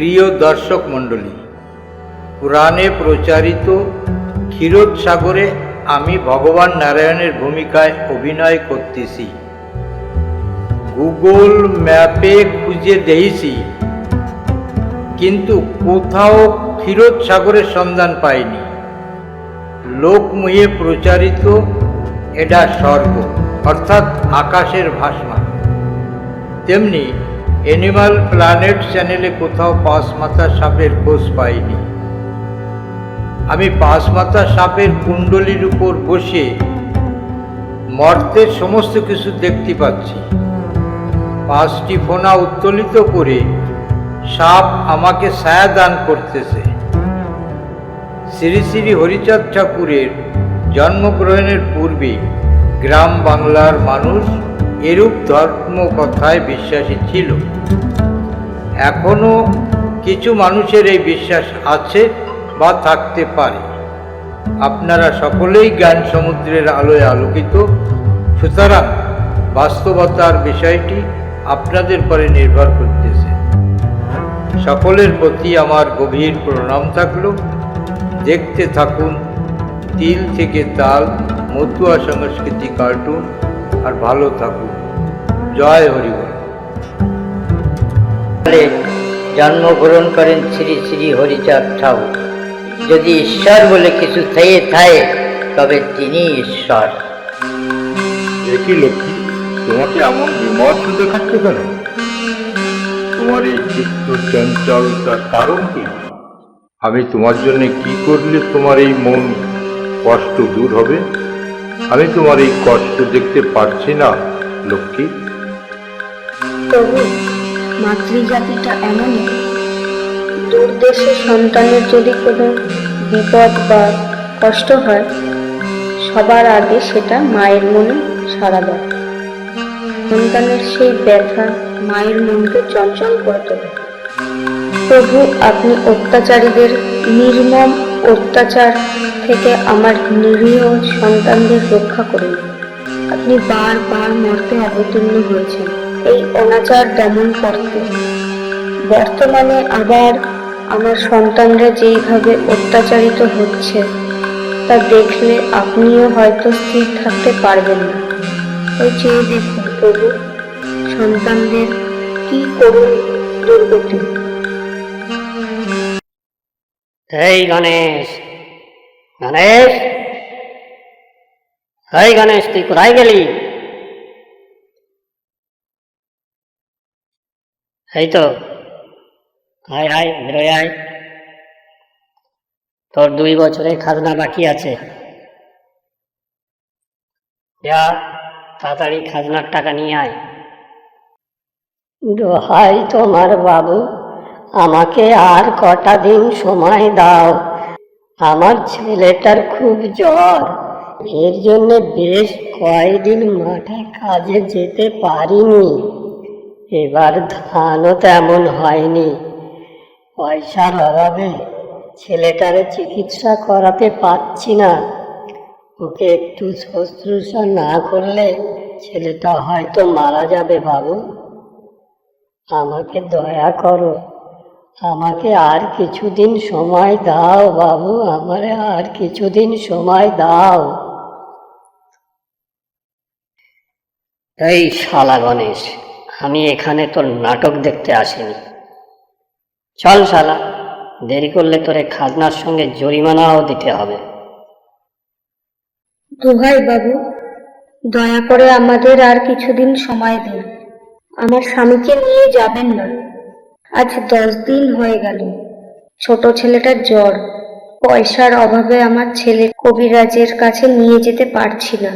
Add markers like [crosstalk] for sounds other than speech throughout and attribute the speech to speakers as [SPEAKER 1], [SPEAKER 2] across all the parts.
[SPEAKER 1] প্রিয় দর্শক মণ্ডলী, পুরাণে প্রচারিত ক্ষীরোদ সাগরে আমি ভগবান নারায়ণের ভূমিকায় অভিনয় করতেছি। গুগল ম্যাপে খুঁজে দেখেছি, কিন্তু কোথাও ক্ষীরোদ সাগরের সন্ধান পাইনি। লোকমুহে প্রচারিত এটা স্বর্গ, অর্থাৎ আকাশের ভাসমান। তেমনি অ্যানিমাল প্ল্যানেট চ্যানেলে কোথাও পাঁচ মাথা সাপের খোঁজ পাইনি। আমি পাঁচ মাথা সাপের কুণ্ডলির উপর বসে মর্তের সমস্ত কিছু দেখতে পাচ্ছি। পাঁচটি ফোনা উত্তোলিত করে সাপ আমাকে ছায়া দান করতেছে। শ্রী শ্রী হরিচাঁদ ঠাকুরের জন্মগ্রহণের পূর্বে গ্রাম বাংলার মানুষ এরূপ ধর্ম কথায় বিশ্বাসী ছিল। এখনও কিছু মানুষের এই বিশ্বাস আছে বা থাকতে পারে। আপনারা সকলেই জ্ঞান সমুদ্রের আলোয় আলোকিত। সুতরাং বাস্তবতার বিষয়টি আপনাদের পরে নির্ভর করতেছে। সকলের প্রতি আমার গভীর প্রণাম থাকল। দেখতে থাকুন তিল থেকে তাল মতুয়া সংস্কৃতি কার্টুন। আর ভালো থাকুন জয় হরিবল
[SPEAKER 2] জন্মগ্রহণ করেন শ্রী শ্রী হরিচাঁদ ঠাকুর। যদি ঈশ্বর বলে কিছু থেকে থাকে তবে তিনি ঈশ্বর।
[SPEAKER 3] একই লক্ষ্মী? তোমাকে এমন বিমর্ষ দেখাচ্ছে কেন? তোমার এই চিত্ত চঞ্চলতার কারণ কি? আমি তোমার জন্য কি করলে তোমার এই মন কষ্ট দূর হবে? আমি তোমার এই কষ্ট দেখতে পারছি না, লক্ষ্মী।
[SPEAKER 4] তবু মাতৃজাতিটা এমনই দূর দেশে সন্তানের যদি কোনো বিপদ বা কষ্ট হয়, সবার আগে সেটা মায়ের মনে সাড়া দেয়। সন্তানের সেই ব্যথা মায়ের মনকে চঞ্চল করে তোলে। প্রভু, আপনি অত্যাচারীদের নির্মম অত্যাচার থেকে আমার নিরীহ সন্তানদের রক্ষা করুন। আপনি বারবার মর্তে অবতীর্ণ হয়েছেন। এই অনাচার দমন করতে। বর্তমানে আবার আমার সন্তানরা যেইভাবে অত্যাচারিত হচ্ছে, তা দেখলে আপনিও হয়তো স্থির থাকতে পারবেন না। ওই চেয়ে দেখুন প্রভু, সন্তানদের কি করুন দুর্গতি।
[SPEAKER 5] এই গণেশ গণেশ। এই গণেশ, তুই কোথায় গেলি? এই তো। আয় আয়, বেরোয়, আয়। তোর দুই বছরের খাজনা বাকি আছে। যা, তাড়াতাড়ি খাজনার টাকা নিয়ে আয়। দোহাই তোমার বাবু। আমাকে আর কটা দিন সময় দাও। আমার ছেলেটার খুব জ্বর। এর জন্য বেশ কয়েকদিন মাঠে কাজে যেতে পারিনি। এবার ধানও তেমন হয়নি। পয়সার অভাবে ছেলেটারে চিকিৎসা করাতে পারছি না। ওকে একটু শুশ্রূষা না করলে ছেলেটা হয়তো মারা যাবে বাবু। আমাকে দয়া করো। আমাকে আর কিছুদিন সময় দাও বাবু, আমারে আর কিছুদিন সময় দাও। এই শালা গণেশ, আমি এখানে তোর নাটক দেখতে আসিনি। চল শালা, দেরি করলে তোরে খাজনার সঙ্গে জরিমানাও দিতে হবে।
[SPEAKER 4] দোহাই বাবু, দয়া করে আমাদের আর কিছুদিন সময় দিন। আমার স্বামীকে নিয়ে যাবেন না। আজ দশ দিন হয়ে গেল। ছোট ছেলেটার জ্বর। পয়সার অভাবে আমার ছেলে কবিরাজের কাছে নিয়ে যেতে পারছি না।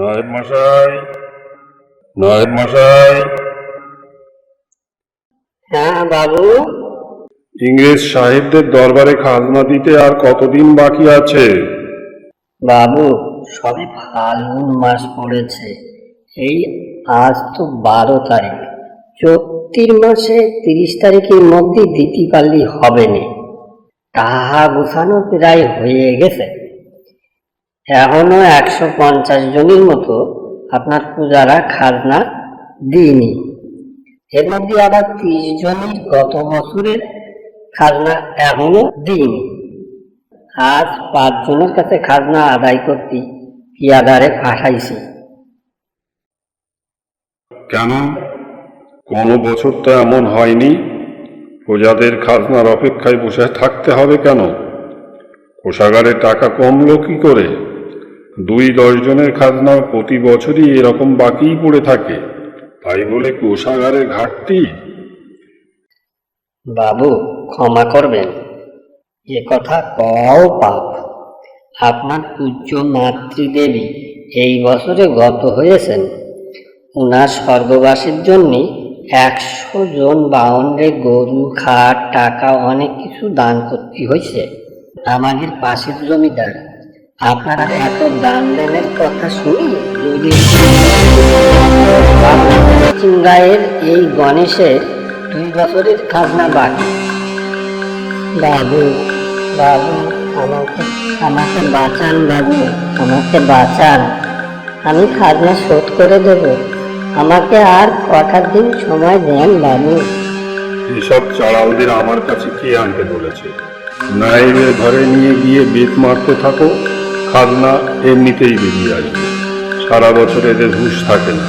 [SPEAKER 3] নায়েব মশাই নায়েব মশাই।
[SPEAKER 5] হ্যাঁ বাবু।
[SPEAKER 3] ইংরেজ সাহেবদের দরবারে খাজনা দিতে আর কতদিন বাকি আছে?
[SPEAKER 5] বাবু সবে ফাল্গুন মাস পড়েছে। এই আজ তো বারো তারিখ। চৈত্রির মাসে তিরিশ তারিখের মধ্যে দিতে পারলেই হবে না। তাহা গুছানো প্রায় হয়ে গেছে। এখনও একশো পঞ্চাশ জনের মতো আপনার পূজারা খাজনা দিইনি। এর মধ্যে আবার ত্রিশ জনের গত বছরের খাজনা এখনও দিইনি। আজ পাঁচজনের কাছে খাজনা আদায় করতে পিয়াদারে পাঠাইছি?
[SPEAKER 3] কেন? কোনো বছর তো এমন হয়নি। প্রজাদের খাজনার অপেক্ষায় বসে থাকতে হবে কেন? কোষাগারে টাকা কমলো কি করে? দুই দশজনের খাজনা প্রতি বছরই এরকম বাকিই পড়ে থাকে। তাই বলে কোষাগারের ঘাটতি?
[SPEAKER 5] বাবু, ক্ষমা করবেন। এ কথা কও পাপ। আপনার পূজ্য মাতৃদেবী এই বছরে গত হয়েছেন। ওনার স্বর্গবাসীর জন্য একশো জন বাউন্ডে গরু, খাট, টাকা, অনেক কিছু দান করতে হয়েছে। আমাদের পাশের জমিদার আপনারা এত দান দানের কথা শুনি চিঙ্গায়ের এই গণেশের দুই বছরের খাজনা বাকি। বাবু বাবু, আমাকে আমাকে বাঁচান বাবু, আমাকে বাঁচান। আমি খাজনা শোধ করে দেব। আমাকে আর কটা দিন সময় দেন বাবু।
[SPEAKER 3] এসব চাড়ালদের আমার কাছে কে আনতে বলেছে? নাইবের ঘরে নিয়ে গিয়ে বেত মারতে থাকো। খাজনা এমনিতেই বেরিয়ে আসবে। সারা বছর এদের হুঁশ থাকে না।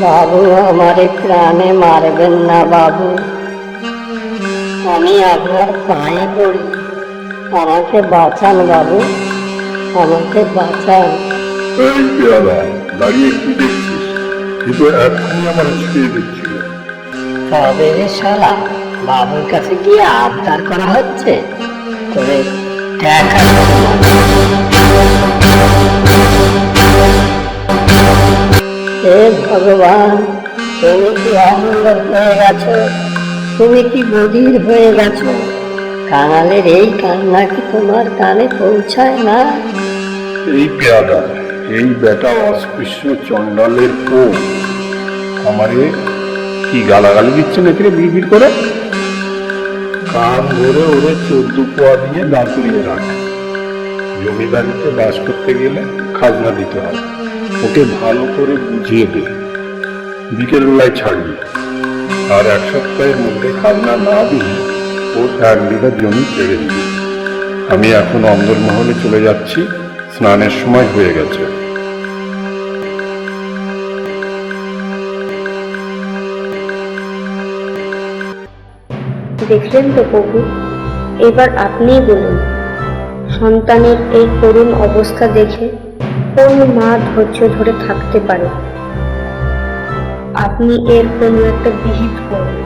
[SPEAKER 5] বাবু আমারে প্রাণে মারবেন না বাবু। আমি আপনার পায়ে পড়ি। আমাকে বাঁচান বাবু। আমাকে বাঁচান।
[SPEAKER 3] এই পেয়ালা দাঁড়িয়ে কি দেখছিস? কিন্তু এখনই আমার দিচ্ছিল
[SPEAKER 5] তবে রে শালা বাবুর কাছে গিয়ে আবদার করা হচ্ছে। তবে হে ভগবান, তুমি কি আনন্দ হয়ে গেছো? তুমি কি বধির হয়ে গেছো? কাঙালের এই কান্না কি তোমার কানে পৌঁছায় না?
[SPEAKER 3] এই পেয়াদা, এই বেটা অস্পৃশ্য চণ্ডালের পো আমারে কি গালাগালি দিচ্ছে নাকি বিড় করে? কান ধরে ওরে চোদ্দ পোয়া দিয়ে দাঁতুরিয়ে রাখ। জমিদারিতে বাস করতে গেলে খাজনা দিতে হয় ওকে ভালো করে বুঝিয়ে দে। বিকেলবেলায় ছাড়বি। আর এক সপ্তাহের মধ্যে খাজনা না দিয়ে ও এক বিঘা জমি ছেড়ে দিবি। আমি এখন অন্দরমহলে চলে যাচ্ছি। স্নানের সময় হয়ে গেছে।
[SPEAKER 4] দেখলেন তো প্রভু। এবার আপনিই বলুন, সন্তানের এই করুণ অবস্থা দেখে কোন মা ধৈর্য ধরে থাকতে পারে? আপনি এর কোনো একটা বিহিত করুন।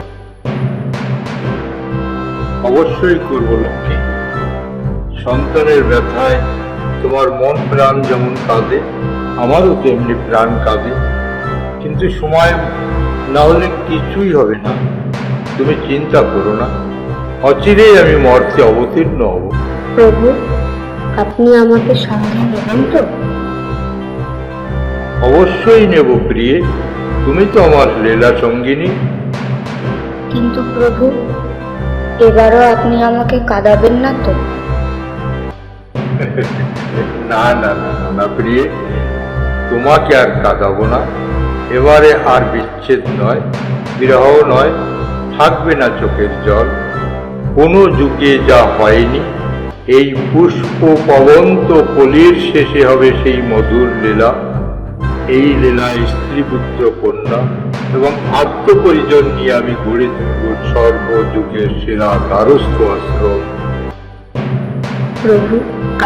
[SPEAKER 1] অবশ্যই করব লক্ষ্মী। সন্তানের ব্যথায় তোমার মন প্রাণ যেমন কাঁদে, আমারও তেমনি প্রাণ কাঁদে। কিন্তু সময় না হলে কিছুই হবে না। তুমি চিন্তা করো না। অচিরেই আমি মর্তে অবতীর্ণ হব।
[SPEAKER 4] প্রভু আপনি আমাকে সঙ্গে নেবেন তো।
[SPEAKER 1] অবশ্যই নেব প্রিয়ে। তুমি তো আমার লীলা সঙ্গিনী।
[SPEAKER 4] কিন্তু প্রভু এবারও আপনি আমাকে কাঁদাবেন না তো। [laughs]
[SPEAKER 1] না না না না, না প্রিয়ে। তোমাকে আর কাঁদাবো না। এবারে আর বিচ্ছেদ নয় বিরহ নয়। থাকবে না চোখের জল। কোনো যুগে যা হয়নি, এই পুষ্প পবন্ত কলির শেষে হবে সেই মধুর লীলা। এই লীলায় স্ত্রী পুত্র কন্যা এবং আত্মপরিজন নিয়ে আমি গড়ে তুলব সর্বযুগের সেরা দ্বারস্থ আশ্রম।
[SPEAKER 4] প্রভু,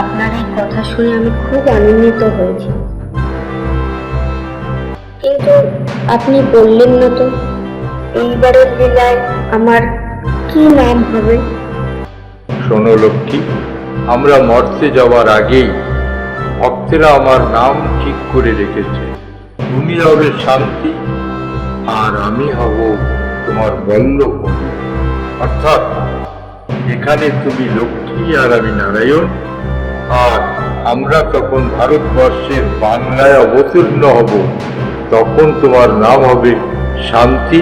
[SPEAKER 4] আপনার এই কথা শুনে আমি খুব আনন্দিত হয়েছি। কিন্তু আপনি বললেন না তো? এইবারের লীলায় আমার কি নাম হবে?
[SPEAKER 1] শোনো লক্ষ্মী, আমরা মর্তে যাওয়ার আগেই ভক্তেরা আমার নাম ঠিক করে রেখেছে। তুমি হবে শান্তি, আর আমি হব তোমার বল্লভ অর্থাৎ এখানে তুমি লক্ষ্মী আর আমি নারায়ণ, আর আমরা তখন ভারতবর্ষের বাংলায় অবতীর্ণ হব, তখন তোমার নাম হবে শান্তি